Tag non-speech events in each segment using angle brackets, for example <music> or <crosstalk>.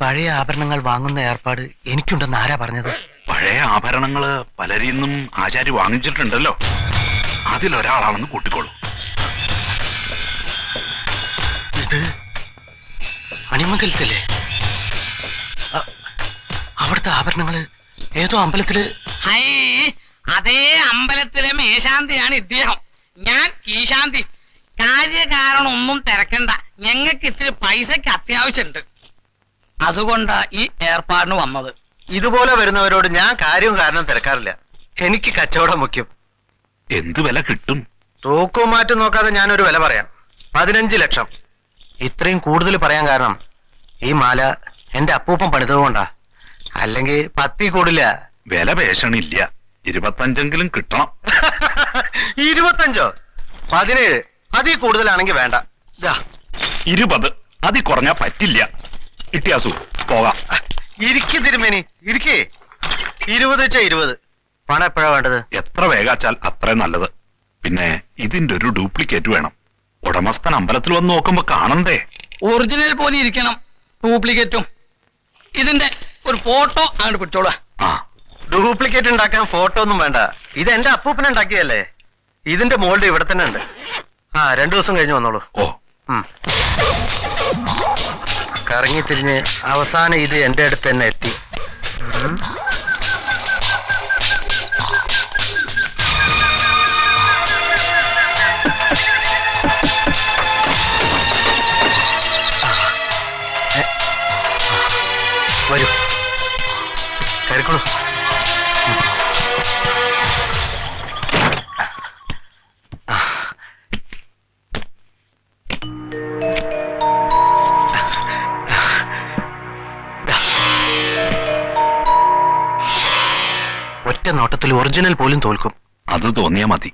പഴയ ആഭരണങ്ങൾ വാങ്ങുന്ന ഏർപ്പാട് എനിക്കുണ്ടെന്ന് ആരാ പറഞ്ഞത്? പഴയ ആഭരണങ്ങൾ പലരിൽ നിന്നും ആചാരി വാങ്ങിച്ചിട്ടുണ്ടല്ലോ. അതിലൊരാളാണെന്ന് കൂട്ടിക്കോളൂ. ഇത് മണിമംഗലത്തില്ലേ അ- അവിടുത്തെ ആഭരണങ്ങൾ ഏതോ അമ്പലത്തിൽ? ഹൈ അതേ അമ്പലത്തിലെ മേശാന്തിയാണ് ഇദ്ദേഹം. ഞാൻ കീശാന്തി കാര്യകാരണം ഒന്നും തിരക്കണ്ട. ഞങ്ങൾക്ക് ഇത്തിരി പൈസക്ക് അത്യാവശ്യമുണ്ട്. അതുകൊണ്ടാ ഈ ഏർപ്പാടിന് വന്നത്. ഇതുപോലെ വരുന്നവരോട് ഞാൻ കാര്യവും കാരണം തിരക്കാറില്ല. എനിക്ക് കച്ചവടം മുഖ്യം. എന്ത് വില കിട്ടും? തൂക്കവും മാറ്റും നോക്കാതെ ഞാനൊരു വില പറയാം. പതിനഞ്ച് ലക്ഷം. ഇത്രയും കൂടുതൽ പറയാൻ കാരണം ഈ മാല എന്റെ അപ്പൂപ്പൻ പണിതത് കൊണ്ടാ. അല്ലെങ്കിൽ പത്തി കൂടില്ല. വില പേശണില്ല. ഇരുപത്തഞ്ചെങ്കിലും കിട്ടണം. <laughs> ഇരുപത്തഞ്ചോ? പതിനേഴ്. അതിൽ കൂടുതലാണെങ്കിൽ വേണ്ട. ദാ, ഇരുപത്. അതി കുറഞ്ഞാ പറ്റില്ല. ഇട്ടിയാസു പോകാം. ഇരിക്കേ തിരുമേനി ഇരിക്കേ. ഇരുപത് വെച്ചാ ഇരുപത്. പണം എപ്പോഴാ വേണ്ടത്? എത്ര വേഗാച്ചാൽ അത്രയും നല്ലത്. പിന്നെ ഇതിന്റെ ഒരു ഡ്യൂപ്ലിക്കേറ്റ് വേണം. ഉടമസ്ഥൻ അമ്പലത്തിൽ വന്ന് നോക്കുമ്പോ കാണണ്ടേ? ഒറിജിനൽ പോലെ ഇരിക്കണം ഡ്യൂപ്ലിക്കേറ്റും. ഇതിന്റെ ഒരു ഫോട്ടോ അങ്ങോട്ട് പിടിച്ചോളൂ. ആ. ഡ്യൂപ്ലിക്കേറ്റ് ഉണ്ടാക്കാൻ ഫോട്ടോ ഒന്നും വേണ്ട. ഇത് എന്റെ അപ്പൂപ്പൻ ഉണ്ടാക്കിയല്ലേ ഇതിന്റെ മോൾഡ് ഇവിടെ തന്നെ ഉണ്ട്. ആ രണ്ടു ദിവസം കഴിഞ്ഞ് വന്നോളൂ. ഓ. ഉം. കറങ്ങി തിരിഞ്ഞ് അവസാനം ഇത് എന്റെ അടുത്ത് തന്നെ എത്തി. വരൂ. കയറിക്കോളൂ. ഒറ്റ ഒറിജിനൽ പോലും തോൽക്കും. അത് തോന്നിയാ മതി.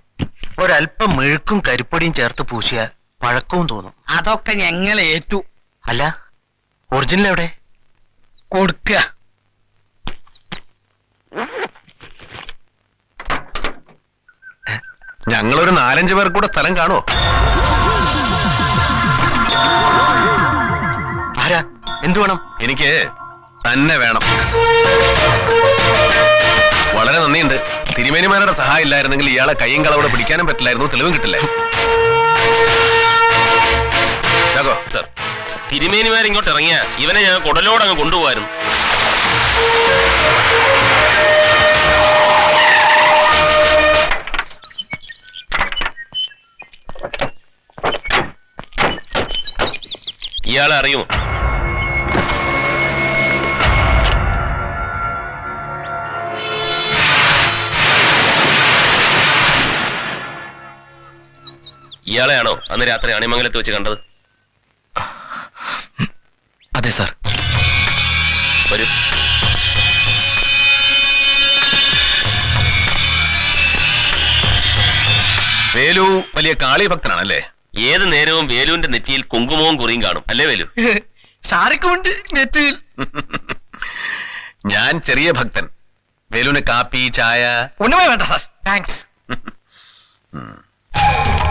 ഒരല്പം മെഴുക്കും കരിപ്പൊടിയും ചേർത്ത് പൂശിയ പഴക്കവും തോന്നും. അതൊക്കെ ഞങ്ങൾ ഏറ്റു. അല്ല ഒറിജിനൽ എവിടെ? കൊടുക്കുക ഞങ്ങളൊരു നാലഞ്ച് പേർ കൂടെ സ്ഥലം കാണുമോ ആരാ? എന്തു വേണം? എനിക്ക് തന്നെ വേണം. വളരെ നന്ദിയുണ്ട്. തിരുമേനിമാരുടെ സഹായം ഇല്ലായിരുന്നെങ്കിൽ ഇയാളെ കയ്യും കളവിടെ പിടിക്കാനും പറ്റില്ലായിരുന്നു. തെളിവും കിട്ടില്ലേ? തിരുമേനിമാർ ഇങ്ങോട്ട് ഇറങ്ങിയ ഇവനെ ഞാൻ കുടലോട് അങ്ങ് കൊണ്ടുപോകായിരുന്നു ഇയാളെ അറിയുമോ? ഇയാളെയാണോ അന്ന് രാത്രി അണിമംഗലത്ത് വെച്ച് കണ്ടത്? അതെ സാർ. വരൂ. വേലു വലിയ കാളി ഭക്തനാണല്ലേ? ഏത് നേരവും വേലുവിന്റെ നെറ്റിയിൽ കുങ്കുമവും കുറിയും കാണും. അല്ലേ വേലു? <laughs> സാരക്കുമുണ്ട് നെറ്റിയിൽ. ഞാൻ ചെറിയ ഭക്തൻ. വേലുവിന് കാപ്പി ചായ. ഒന്നുമേ വേണ്ട സാർ. താങ്ക്സ് <laughs>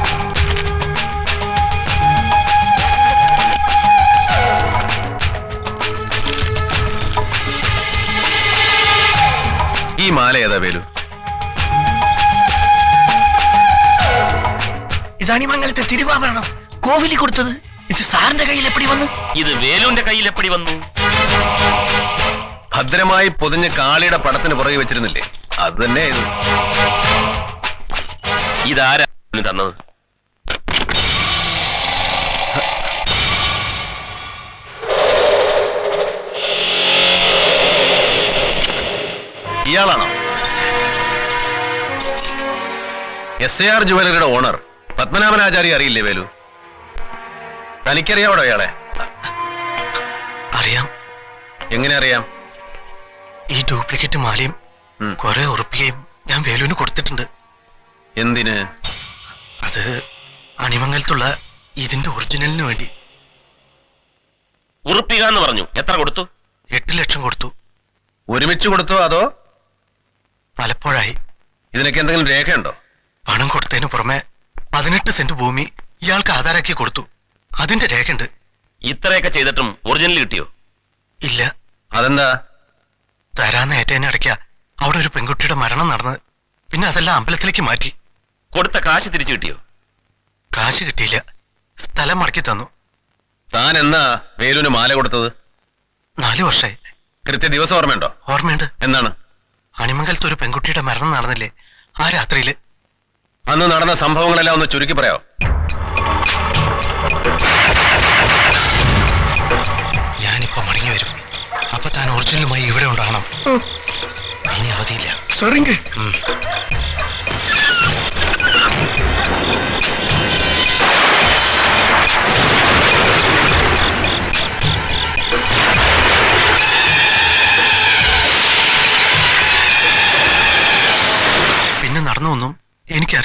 ഈ മാല ഏതാ വേലു? ഇതാണ് മംഗലത്തെ തിരുവാഭരണം. കോവിലി കൊടുത്തത്. ഇത് സാറിന്റെ കയ്യിൽ എപ്പടി വന്നു? ഇത് വേലുവിന്റെ കയ്യിൽ എപ്പടി വന്നു? ഭദ്രമായി പൊതിഞ്ഞ കാളിയുടെ പടത്തിന് പുറകെ വെച്ചിരുന്നില്ലേ? അത് തന്നെ ഇത് ഇതാരാ തന്നത്? ഇയാളാണോ? എസ് എ ആർ ജുവലറിയുടെ ഓണർ. പത്മനാഭനാചാരി അറിയില്ലേ വേലു? തനിക്കറിയാവടോ ഇയാളെ? അറിയാം. എങ്ങനെ അറിയാം? ഈ ഡ്യൂപ്ലിക്കേറ്റ് മാലയും ഉം. കുറെ ഉറപ്പിക്കുകയും ഞാൻ വേലുവിന് കൊടുത്തിട്ടുണ്ട്. എന്തിന്? അത് അണിമംഗലത്തുള്ള ഇതിന്റെ ഒറിജിനലിന് വേണ്ടി. ഉറുപ്പിക എന്ന് പറഞ്ഞു. എത്ര കൊടുത്തു? എട്ട് ലക്ഷം കൊടുത്തു. ഒരുമിച്ച് കൊടുത്തോ അതോ പലപ്പോഴായി. ഇതിനൊക്കെ എന്തെങ്കിലും രേഖയുണ്ടോ? പണം കൊടുത്തതിന് പുറമെ പതിനെട്ട് സെന്റ് ഭൂമി ഇയാൾക്ക് ആധാരാക്കി കൊടുത്തു. അതിന്റെ രേഖയുണ്ട്. ഇത്രയൊക്കെ ചെയ്തിട്ടും ഒറിജിനൽ കിട്ടിയോ? ഇല്ല. അതെന്താ? തരാന്ന് ഏറ്റതിനെ അടയ്ക്ക. അവിടെ ഒരു പെൺകുട്ടിയുടെ മരണം നടന്ന് പിന്നെ അതെല്ലാം അമ്പലത്തിലേക്ക് മാറ്റി. കൊടുത്ത കാശ് തിരിച്ചു കിട്ടിയോ? കാശ് കിട്ടിയില്ല. സ്ഥലം മടക്കി തന്നു. താൻ എന്നാ വേലുവിന് മാല കൊടുത്തത്? നാലു വർഷമായി കൃത്യ ദിവസം ഓർമ്മയുണ്ടോ? ഓർമ്മയുണ്ട്. എന്നാണ് അണിമംഗലത്ത് ഒരു പെൺകുട്ടിയുടെ മരണം നടന്നില്ലേ? ആ രാത്രിയിൽ. അന്ന് നടന്ന സംഭവങ്ങളെല്ലാം ഒന്ന് ചുരുക്കി പറയാം? ഞാനിപ്പോ മടങ്ങി വരും. അപ്പൊ താൻ ഒറിജിനലുമായി ഇവിടെ ഉണ്ടാകണം. ഇനി അവധിയില്ല.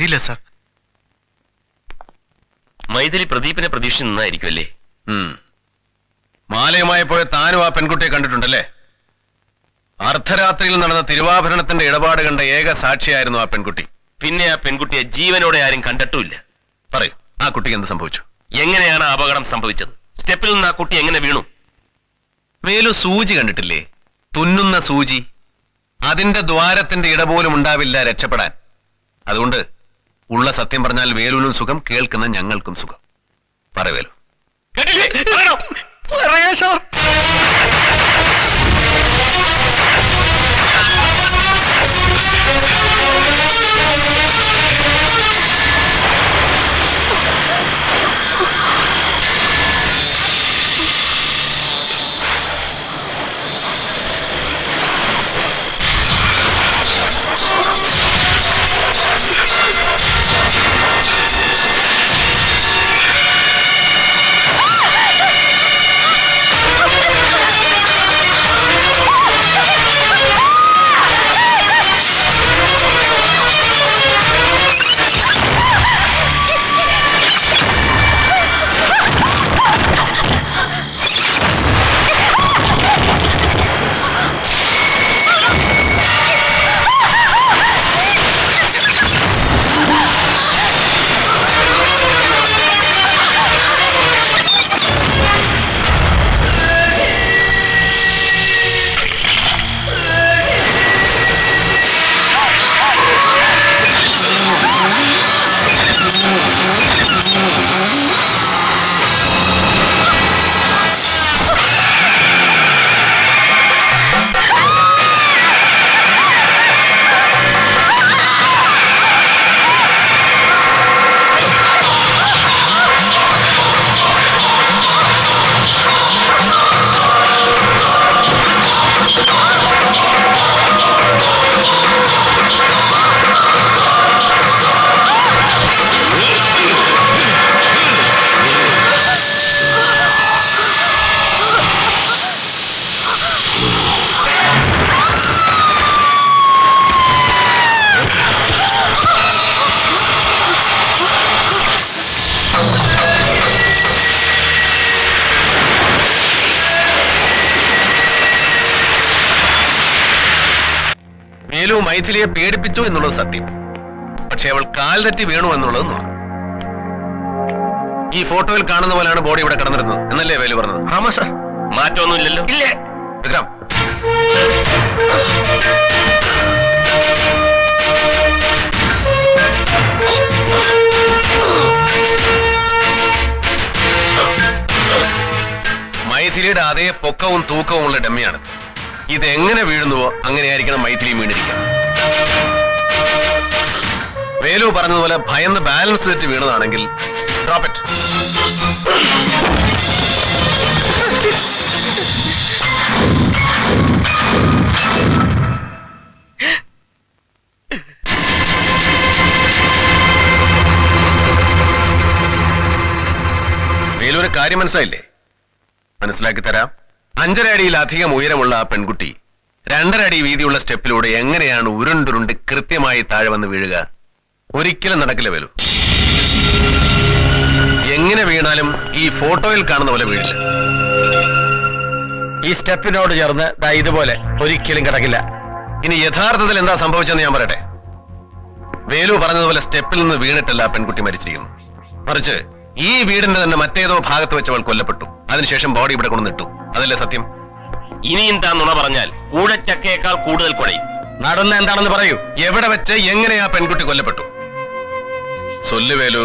എനിക്കറിയില്ല സാർ. മൈഥിലി പ്രദീപിനെ പ്രതീക്ഷിച്ച് നിന്നായിരിക്കും അല്ലേ ഉം. മാലയുമായി പോയ താനും ആ പെൺകുട്ടിയെ കണ്ടിട്ടുണ്ടല്ലേ? അർദ്ധരാത്രിയിൽ നടന്ന തിരുവാഭരണത്തിന്റെ ഇടപാട് കണ്ട ഏക സാക്ഷിയായിരുന്നു ആ പെൺകുട്ടി. പിന്നെ ആ പെൺകുട്ടിയെ ജീവനോടെ ആരും കണ്ടിട്ടുമില്ല. പറയൂ ആ കുട്ടിക്ക് എന്ത് സംഭവിച്ചു? എങ്ങനെയാണ് അപകടം സംഭവിച്ചത്? സ്റ്റെപ്പിൽ നിന്ന് ആ കുട്ടി എങ്ങനെ വീണു? വേലു സൂചി കണ്ടിട്ടില്ലേ? തുന്നുന്ന സൂചി. അതിന്റെ ദ്വാരത്തിന്റെ ഇടപോലും ഉണ്ടാവില്ല രക്ഷപ്പെടാൻ. അതുകൊണ്ട് ഉള്ള സത്യം പറഞ്ഞാൽ വേലുവിനും സുഖം കേൾക്കുന്ന ഞങ്ങൾക്കും സുഖം. പറ വേലു. കേട്ടില്ലേ? പറയണോ? വേലു മൈഥിലിയെ പേടിപ്പിച്ചു എന്നുള്ളത് സത്യം. പക്ഷെ അവൾ കാൽ തെറ്റി വീണു എന്നുള്ളത് നുണ. ഈ ഫോട്ടോയിൽ കാണുന്ന പോലെയാണ് ബോഡി ഇവിടെ കിടന്നിരുന്നത്. എന്നല്ലേ വേലു പറഞ്ഞത്? ആമാ സാർ. മാറ്റമൊന്നുമില്ലല്ലോ. ഇല്ലേ? വിക്രം. മൈഥിലിയുടെ അതേ പൊക്കവും തൂക്കവും ഉള്ള ഡമ്മിയാണ് ഇത് എങ്ങനെ വീഴുന്നുവോ അങ്ങനെയായിരിക്കണം മൈഥിലി വീണിരിക്കുക വേലു പറഞ്ഞതുപോലെ ഭയന്ന് ബാലൻസ് തെറ്റി വീണതാണെങ്കിൽ വേലൂര് കാര്യം മനസ്സിലായില്ലേ? മനസ്സിലാക്കി തരാം. അഞ്ചര അടിയിലധികം ഉയരമുള്ള ആ പെൺകുട്ടി രണ്ടര അടി വീതിയുള്ള സ്റ്റെപ്പിലൂടെ എങ്ങനെയാണ് ഉരുണ്ടുരുണ്ട് കൃത്യമായി താഴെ വന്ന് വീഴുക? ഒരിക്കലും നടക്കില്ല വരൂ എങ്ങനെ വീണാലും ഈ ഫോട്ടോയിൽ കാണുന്ന പോലെ വീഴില്ല. ഈ സ്റ്റെപ്പിനോട് ചേർന്ന് ദാ ഇതുപോലെ ഒരിക്കലും കിടക്കില്ല. ഇനി യഥാർത്ഥത്തിൽ എന്താ സംഭവിച്ചെന്ന് ഞാൻ പറയട്ടെ. വേലു പറഞ്ഞതുപോലെ സ്റ്റെപ്പിൽ നിന്ന് വീണിട്ടല്ല പെൺകുട്ടി മരിച്ചിരിക്കുന്നു. മറിച്ച് ഈ വീടിന്റെ തന്നെ മറ്റേതോ ഭാഗത്ത് വെച്ച് അവൾ കൊല്ലപ്പെട്ടു. അതിനുശേഷം ബോഡി ഇവിടെ കൊണ്ടുവന്നിട്ടു. അതല്ലേ സത്യം? ഇനിയും താൻ നുണ പറഞ്ഞാൽ കൂടച്ചക്കയേക്കാൾ കൂടുതൽ കൊടയും. നടന്ന എന്താണെന്ന് പറയൂ. എവിടെ വെച്ച് എങ്ങനെയാ പെൺകുട്ടി കൊല്ലപ്പെട്ടു? സൊല്ലു വേലു.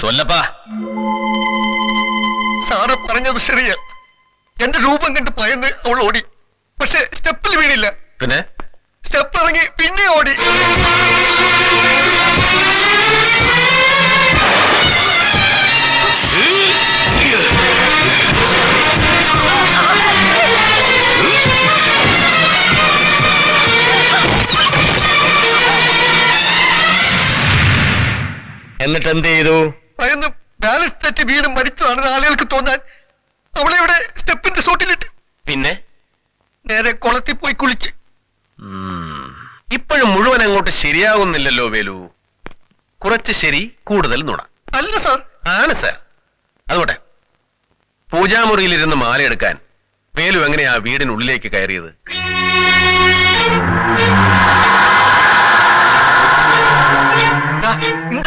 സൊല്ലപ്പാ. സാറ് പറഞ്ഞത് ശരിയാ. എന്റെ രൂപം കണ്ട് പയന്ന് അവൾ ഓടി. പക്ഷെ സ്റ്റെപ്പിൽ വീണില്ല. പിന്നെ? സ്റ്റെപ്പ് ഇറങ്ങി പിന്നെ ഓടി. എന്നിട്ട് എന്ത് ചെയ്തു? അയന്ന് ബാലൻസ് തെറ്റി വീണ് മരിച്ചതാണെന്ന് ആളുകൾക്ക് തോന്നാൻ അവളെ ഇവിടെ സ്റ്റെപ്പിന്റെ സോട്ടിലിട്ട്. പിന്നെ? നേരെ കുളത്തിൽ പോയി കുളിച്ച്. ഇപ്പോഴും മുഴുവൻ അങ്ങോട്ട് ശരിയാകുന്നില്ലല്ലോ വേലു. കുറച്ച് ശരി കൂടുതൽ നുണ. അല്ല സാർ. ആണ് സർ. അതുകൊട്ടെ പൂജാമുറിയിലിരുന്ന് മാലയെടുക്കാൻ വേലു എങ്ങനെയാ വീടിനുള്ളിലേക്ക് കയറിയത്?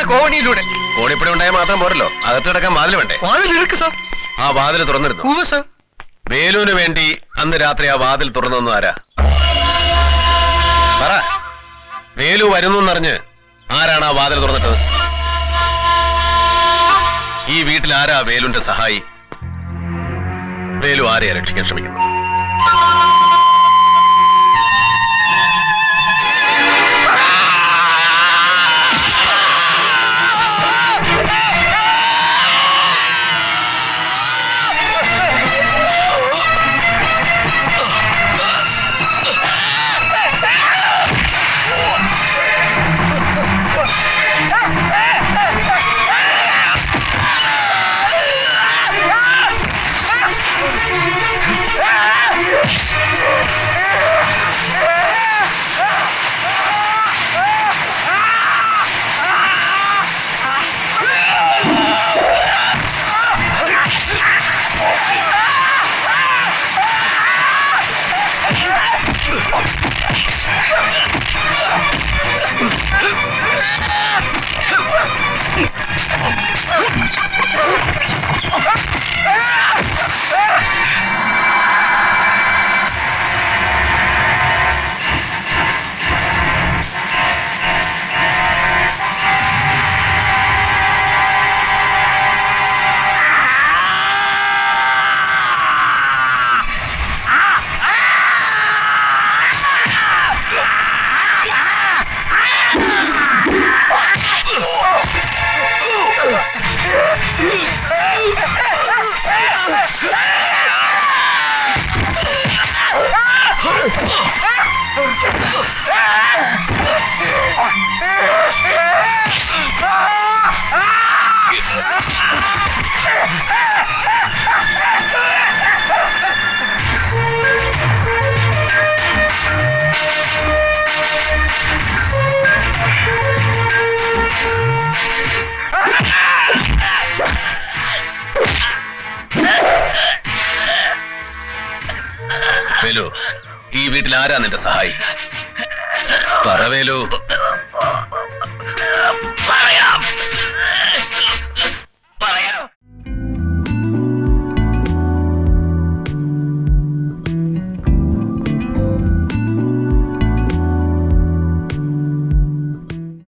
കോണിയിലൂടെ കോണിപ്പടി ഉണ്ടായാൽ മാത്രം പോരല്ലോ. അകത്ത് കിടക്കാൻ വാതിൽ വേണ്ടേ? വാതിൽ എടുക്ക് സാർ. ആ വാതിൽ തുറന്നിരുന്നു. ഉവ്വ് സർ. വേലൂന് വേണ്ടി അന്ന് രാത്രി ആ വാതിൽ തുറന്നു ആരാ? പറ. വേലു വരുന്നു എന്നറിഞ്ഞ് ആരാണ് ആ വാതിൽ തുറന്നിട്ടത്? ഈ വീട്ടിൽ ആരാ വേലുന്റെ സഹായി? വേലു ആരെയാ രക്ഷിക്കാൻ ശ്രമിക്കുന്നു വേലു ഈ വീട്ടിൽ ആരാ നിന്റെ സഹായി? പറ വേലു